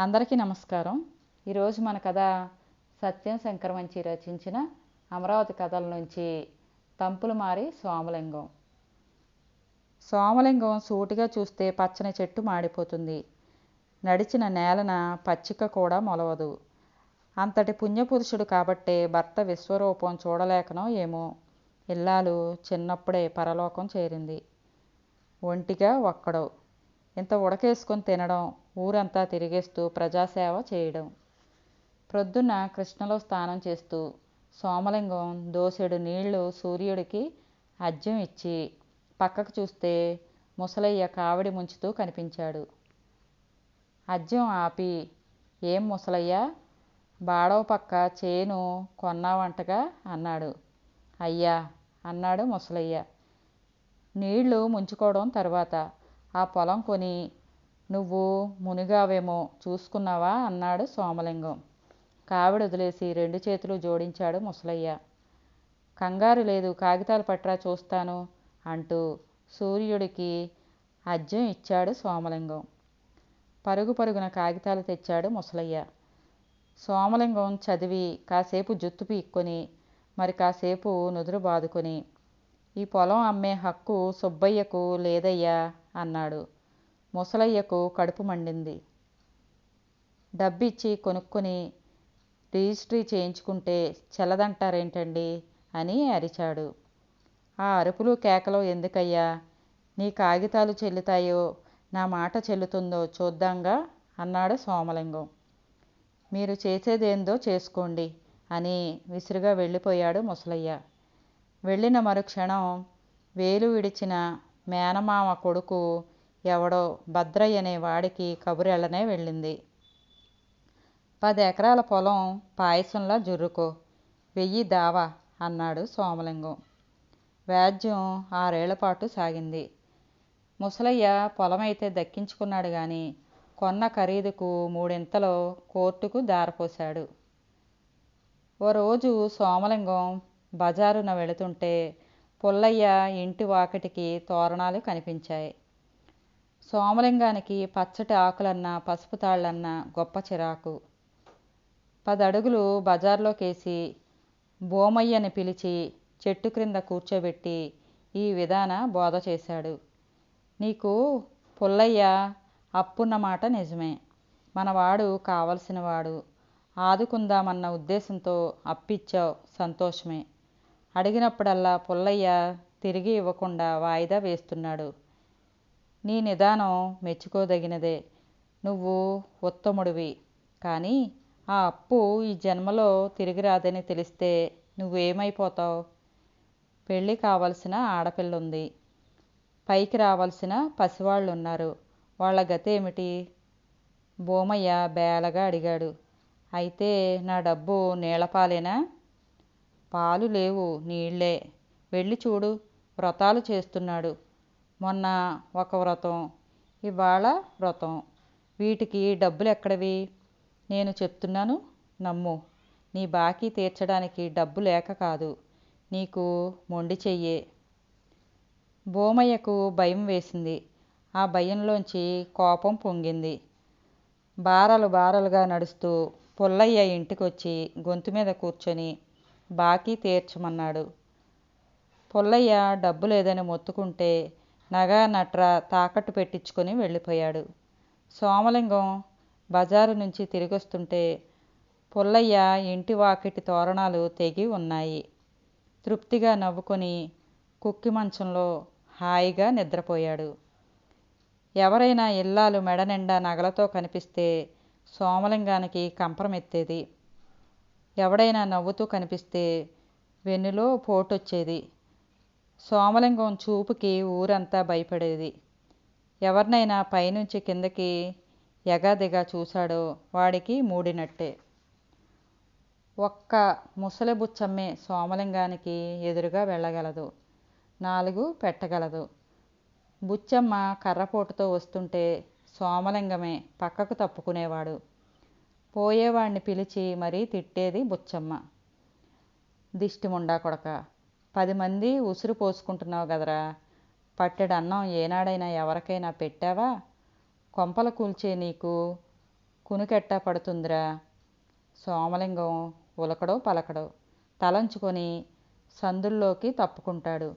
అందరికీ నమస్కారం. ఈరోజు మన కథ సత్యం శంకరమంచి రచించిన అమరావతి కథల నుంచి తంపులు మారి సోమలింగం సోమలింగం సూటిగా చూస్తే పచ్చని చెట్టు మాడిపోతుంది. నడిచిన నేలన పచ్చిక కూడా మొలవదు. అంతటి పుణ్యపురుషుడు కాబట్టే భర్త విశ్వరూపం చూడలేకనో ఏమో. ఇల్లాలు చిన్నప్పుడే పరలోకం చేరింది. ఒంటిగా ఒక్కడో ఇంత ఉడకేసుకొని తినడం ఊరంతా తిరిగేస్తూ ప్రజాసేవ చేయడం. ప్రొద్దున కృష్ణలో స్నానం చేస్తూ సోమలింగం దోసెడు నీళ్ళు సూర్యుడికి అజ్యం ఇచ్చి పక్కకు చూస్తే ముసలయ్య కావిడి ముంచుతూ కనిపించాడు. అజ్యం ఆపి ఏం ముసలయ్య? బాడవ పక్క చేను కొన్నావంటగా? అన్నాడు. అయ్యా అన్నాడు ముసలయ్య. నీళ్ళు ముంచుకోవడం తర్వాత ఆ పొలం కొని నువ్వు మునిగావేమో చూసుకున్నావా? అన్నాడు సోమలింగం. కావిడి వదిలేసి రెండు చేతులు జోడించాడు ముసలయ్య. కంగారు లేదు కాగితాలు పట్రా చూస్తాను అంటూ సూర్యుడికి అజ్యం ఇచ్చాడు సోమలింగం. పరుగు పరుగున కాగితాలు తెచ్చాడు ముసలయ్య. సోమలింగం చదివి కాసేపు జుత్తు పీక్కొని మరి కాసేపు నుదురు బాదుకొని ఈ పొలం అమ్మే హక్కు సుబ్బయ్యకు లేదయ్యా అన్నాడు. ముసలయ్యకు కడుపు మండింది. డబ్బిచ్చి కొనుక్కొని రిజిస్ట్రీ చేయించుకుంటే చెల్లదంటారేంటండి అని అరిచాడు. ఆ అరుపులు కేకలు ఎందుకయ్యా? నీ కాగితాలు చెల్లుతాయో నా మాట చెల్లుతుందో చూద్దాంగా అన్నాడు సోమలింగం. మీరు చేసేదేందో చేసుకోండి అని విసురుగా వెళ్ళిపోయాడు ముసలయ్య. వెళ్ళిన మరుక్షణం వేలు విడిచిన మేనమామ కొడుకు ఎవడో భద్రయ్య అనే వాడికి కబురెళ్ళనే వెళ్ళింది. పది ఎకరాల పొలం పాయసంలా జుర్రుకో వెయ్యి దావా అన్నాడు సోమలింగం. వ్యాజ్యం ఆరేళ్ళ పాటు సాగింది. ముసలయ్య పొలమైతే దక్కించుకున్నాడు గాని కొన్న ఖరీదుకు మూడింతలో కోర్టుకు దారపోశాడు. ఓ రోజు సోమలింగం బజారున వెళుతుంటే పుల్లయ్య ఇంటి వాకిటికి తోరణాలు కనిపించాయి. సోమలింగానికి పచ్చటి ఆకులన్నా పసుపు తాళ్ళన్నా గొప్ప చిరాకు. పదడుగులు బజార్లోకేసి బోమయ్యని పిలిచి చెట్టు క్రింద కూర్చోబెట్టి ఈ విధాన బోధ చేశాడు. నీకు పుల్లయ్య అప్పున్న మాట నిజమే. మనవాడు కావలసినవాడు. ఆదుకుందామన్న ఉద్దేశంతో అప్పిచ్చావు సంతోషమే. అడిగినప్పుడల్లా పుల్లయ్య తిరిగి ఇవ్వకుండా వాయిదా వేస్తున్నాడు. నీ నిదానం మెచ్చుకోదగినదే. నువ్వు ఉత్తముడివి. కానీ ఆ అప్పు ఈ జన్మలో తిరిగి రాదని తెలిస్తే నువ్వేమైపోతావు? పెళ్ళి కావలసిన ఆడపిల్ల ఉంది పైకి రావాల్సిన పసివాళ్ళు ఉన్నారు వాళ్ళ గతి ఏమిటి భూమయ్య బేలగా అడిగాడు. అయితే నా డబ్బు నీళ్ళపాలేనా పాలు లేవు నీళ్ళే. వెళ్ళి చూడు వ్రతాలు చేస్తున్నాడు. మొన్న ఒక వ్రతం ఇవాళ వ్రతం. వీటికి డబ్బులు ఎక్కడవి? నేను చెప్తున్నాను నమ్ము. నీ బాకీ తీర్చడానికి డబ్బు లేక కాదు. నీకు మొండి చెయ్యే. భూమయ్యకు భయం వేసింది. ఆ భయంలోంచి కోపం పొంగింది. బారలు బారలుగా నడుస్తూ పుల్లయ్య ఇంటికొచ్చి గొంతు మీద కూర్చొని బాకీ తీర్చమన్నాడు. పుల్లయ్య డబ్బు లేదని మొత్తుకుంటే నగా నట్ర తాకట్టు పెట్టించుకొని వెళ్ళిపోయాడు. సోమలింగం బజారు నుంచి తిరిగొస్తుంటే పుల్లయ్య ఇంటి వాకిటి తోరణాలు తెగి ఉన్నాయి. తృప్తిగా నవ్వుకొని కుక్కి మంచంలో హాయిగా నిద్రపోయాడు. ఎవరైనా ఇల్లాలు మెడ నిండా నగలతో కనిపిస్తే సోమలింగానికి కంపరమెత్తేది. ఎవడైనా నవ్వుతూ కనిపిస్తే వెన్నులో పోటొచ్చేది. సోమలింగం చూపుకి ఊరంతా భయపడేది. ఎవరినైనా పైనుంచి కిందకి ఎగాదిగా చూశాడో వాడికి మూడినట్టే. ఒక్క ముసలి బుచ్చమ్మే సోమలింగానికి ఎదురుగా వెళ్ళగలదు. నాలుగు పెట్టగలదు. బుచ్చమ్మ కర్రపోటుతో వస్తుంటే సోమలింగమే పక్కకు తప్పుకునేవాడు. పోయేవాడిని పిలిచి మరీ తిట్టేది బుచ్చమ్మ. దిష్టిముండా కొడక పది మంది ఉసురు పోసుకుంటున్నావు కదరా పట్టెడు అన్నం ఏనాడైనా ఎవరికైనా పెట్టావా? కొంపలు కూల్చే నీకు కునుకెట్టా పడుతుందిరా. సోమలింగం ఉలకడో పలకడో తలంచుకొని సందుల్లోకి తప్పుకుంటాడు.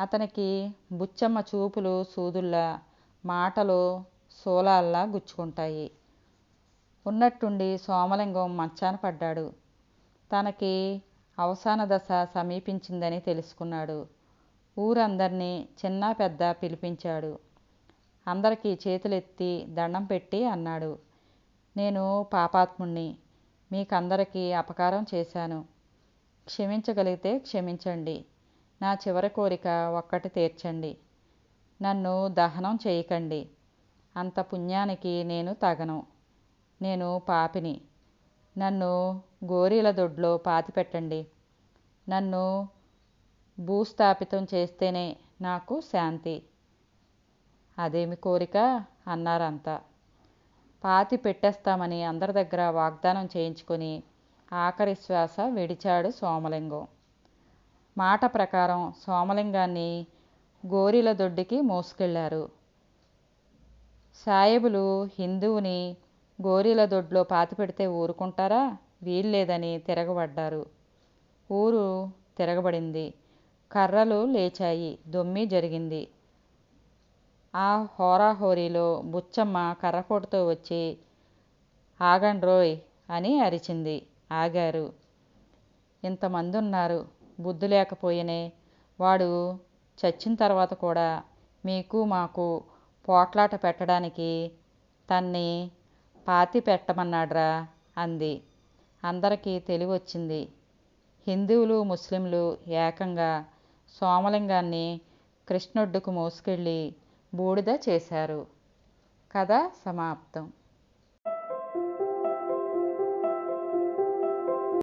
అతనికి బుచ్చమ్మ చూపులు సూదుల్లా మాటలు శూలాల్లా గుచ్చుకుంటాయి. ఉన్నట్టుండి సోమలింగం మంచాన పడ్డాడు. తనకి అవసాన దశ సమీపించిందని తెలుసుకున్నాడు. ఊరందరినీ చిన్న పెద్ద పిలిపించాడు. అందరికీ చేతులెత్తి దండం పెట్టి అన్నాడు. నేను పాపాత్ముణ్ణి మీకందరికీ అపకారం చేశాను. క్షమించగలిగితే క్షమించండి. నా చివరి కోరిక ఒక్కటి తీర్చండి. నన్ను దహనం చేయకండి. అంత పుణ్యానికి నేను తగను. నేను పాపిని. నన్ను గోరీల దొడ్లో పాతిపెట్టండి. నన్ను భూస్థాపితం చేస్తేనే నాకు శాంతి. అదేమి కోరిక? అన్నారంతా. పాతి పెట్టేస్తామని అందరి దగ్గర వాగ్దానం చేయించుకొని ఆఖరి శ్వాస విడిచాడు సోమలింగం. మాట ప్రకారం సోమలింగాన్ని గోరీల దొడ్డికి మోసుకెళ్ళారు. సాయిబులు హిందువుని గోరీల దొడ్లో పాతిపెడితే ఊరుకుంటారా? వీల్లేదని తిరగబడ్డారు. ఊరు తిరగబడింది. కర్రలు లేచాయి. దొమ్మి జరిగింది. ఆ హోరాహోరీలో బుచ్చమ్మ కర్రపోటుతో వచ్చి ఆగండ్రోయ్ అని అరిచింది. ఆగారు. ఇంతమంది ఉన్నారు బుద్ధి లేకపోయినే వాడు చచ్చిన తర్వాత కూడా మీకు మాకు పోట్లాట పెట్టడానికి తన్ని పాతి పెట్టమన్నాడ్రా అంది. అందరికీ తెలివొచ్చింది. హిందువులు ముస్లింలు ఏకంగా సోమలింగాన్ని కృష్ణొడ్డుకు మోసుకెళ్ళి బూడిద చేశారు. కథ సమాప్తం.